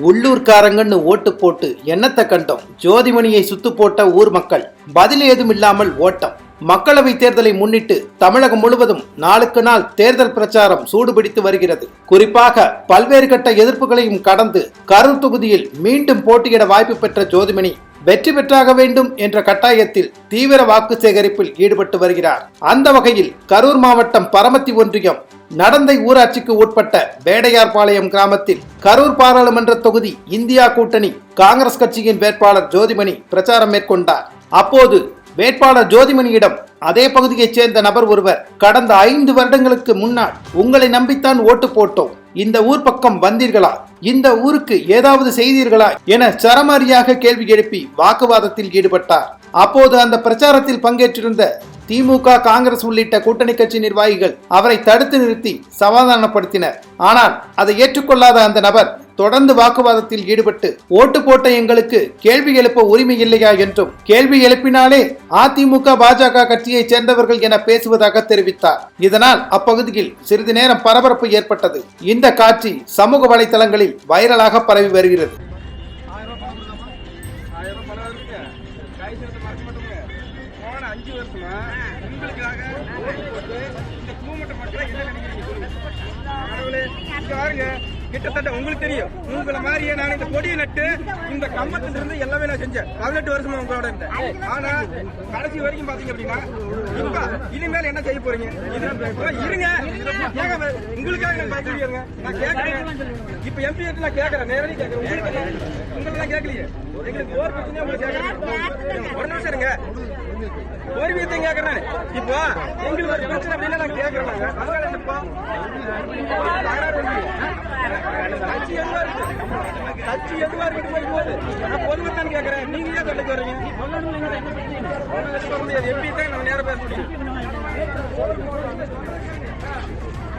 உள்ளூர்காரங்கன்னு ஓட்டு போட்டு என்னத்தை கண்டோம்? ஜோதிமணியை சுத்து போட்ட ஊர் மக்கள். பதில் ஏதும் இல்லாமல் ஓட்டம். மக்களவை தேர்தலை முன்னிட்டு தமிழகம் முழுவதும் நாளுக்கு நாள் தேர்தல் பிரச்சாரம் சூடுபிடித்து வருகிறது. குறிப்பாக பல்வேறு கட்ட எதிர்ப்புகளையும் கடந்து கரூர் தொகுதியில் மீண்டும் போட்டியிட வாய்ப்பு பெற்ற ஜோதிமணி வெற்றி பெற்றாக வேண்டும் என்ற கட்டாயத்தில் தீவிர வாக்கு சேகரிப்பில் ஈடுபட்டு வருகிறார். அந்த வகையில் கரூர் மாவட்டம் பரமத்தி ஒன்றியம் நடந்தை ஊராட்சிக்கு உட்பட்ட வேடையார்பாளையம் கிராமத்தில் கரூர் பாராளுமன்ற தொகுதி இந்தியா கூட்டணி காங்கிரஸ் கட்சியின் வேட்பாளர் ஜோதிமணி பிரச்சாரம் மேற்கொண்டார். அப்போது வேட்பாளர் ஜோதிமணியிடம் அதே பகுதியைச் சேர்ந்த நபர் ஒருவர் கடந்த ஐந்து வருடங்களுக்கு முன்னால் உங்களை நம்பித்தான் ஓட்டு போட்டோம். இந்த ஊர் பக்கம் வந்தீர்களா? இந்த ஊருக்கு ஏதாவது செய்தீர்களா? என சரமாரியாக கேள்வி எழுப்பி வாக்குவாதத்தில் ஈடுபட்டார். அப்போது அந்த பிரச்சாரத்தில் பங்கேற்றிருந்த திமுக காங்கிரஸ் உள்ளிட்ட கூட்டணி கட்சி நிர்வாகிகள் அவரை தடுத்து நிறுத்தி சமாதானப்படுத்தினர். ஆனால் அதை ஏற்றுக்கொள்ளாத அந்த நபர் தொடர்ந்து வாக்குவாதத்தில் ஈடுபட்டு ஓட்டு போட்ட எங்களுக்கு கேள்வி எழுப்ப உரிமை இல்லையா என்றும் கேள்வி எழுப்பினாலே அதிமுக பாஜக கட்சியைச் சேர்ந்தவர்கள் என பேசுவதாக தெரிவித்தார். இதனால் அப்பகுதியில் சிறிது நேரம் பரபரப்பு ஏற்பட்டது. இந்த காட்சி சமூக வலைதளங்களில் வைரலாக பரவி வருகிறது. போன உங்களுக்காக இந்த பூமட்ட மக்களை என்ன நினைக்கிறீங்க சொல்லுங்க. கடவுளே, பாருங்க கிட்டத்தட்ட உங்களுக்கு தெரியும். உங்களை மாதிரியே நான் இந்த கொடியை நட்டு இந்த கம்பத்துல இருந்து எல்லாமே நான் செஞ்சேன். பதினெட்டு வருஷமா உங்களோட இருந்தேன் ஆனா கடைசி வரைக்கும் பாத்தீங்க அப்படின்னா இப்ப இனிமேல் என்ன செய்ய போறீங்க? இது இருங்க. உங்களுக்காக நான் பயப்படுங்க நான் கேட்கறேன். இப்ப எம்பி நான் கேட்கறேன். நேரடி கேட்கறேன். உங்களுக்கு நான் கேட்கலையே. எங்களுக்கு ஓர் பிரச்சனையா உங்களுக்கு கேட்கறேன் ஒரு நிமிஷம் இருங்க. ஒரு விஷயம் கேட்கறேன். இப்போ எங்களுக்கு ஒரு பிரச்சனை அப்படின்னா நான் கேட்கறேன். அதனால என்னப்பா கட்சி எதுவா இருக்கு கட்சி எதுவா இருக்கு போய் போகுது நான் பொதுமக்கள் கேட்கறேன் நீங்க ஏன் சண்டைக்கு வரீங்க சொல்ல முடியாது எப்படி தான் நம்ம நேரம் பேச முடியும்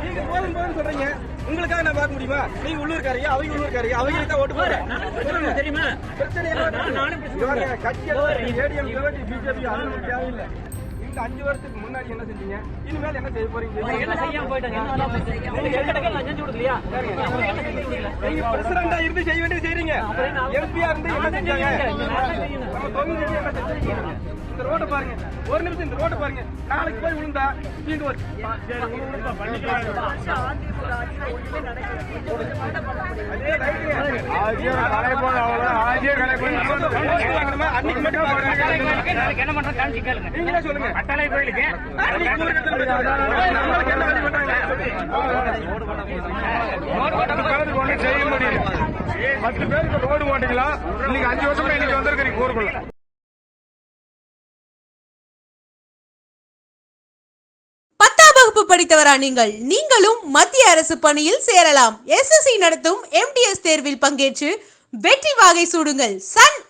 நீங்க போதும் போதும் சொல்றீங்க உங்களுக்காக நான் பார்க்க முடியுமா நீங்க உள்ளூர்காரியா அவங்க உள்ளூர்காரியா அவங்க தான் ஓட்டு போறேன் தெரியுமா பிரச்சனை கட்சி ஏடிஎம் பிஜேபி அது தேவையில்லை. இந்த அஞ்சு வருஷத்துக்கு முன்னாடி என்ன செஞ்சீங்க? இனிமேல் என்ன செய்ய போறீங்க? என்ன செய்யாம போயிட்டாங்க? இருந்து செய்ய வேண்டியது செய்றீங்க. எம்பியா இருந்து என்ன செஞ்சாங்க? நம்ம தொகுதி என்ன செஞ்சீங்க இந்த ரோட்டை பாருங்க. ஒரு நிமிஷம் இந்த ரோட்டை பாருங்க. நாளைக்கு போய் விழுந்தா அதே ரைட்டுங்க. அன்னைக்கு மட்டும் பாருங்க. என்ன பண்றது காமிச்சு கேளுங்க. நீங்களே சொல்லுங்க. கோயிலுக்கு செய்ய முடியும் பத்து பேருக்கு ரோடு போட்டீங்களா இன்னைக்கு அஞ்சு வருஷமா இன்னைக்கு வந்திருக்கிறீங்க ஊருக்குள்ள பத்தாம் வகுப்பு படித்தவரா நீங்கள்? நீங்களும் மத்திய அரசு பணியில் சேரலாம். எஸ்எஸ்சி நடத்தும் எம்டிஎஸ் தேர்வில் பங்கேற்று வெற்றி வாகை சூடுங்கள். சன்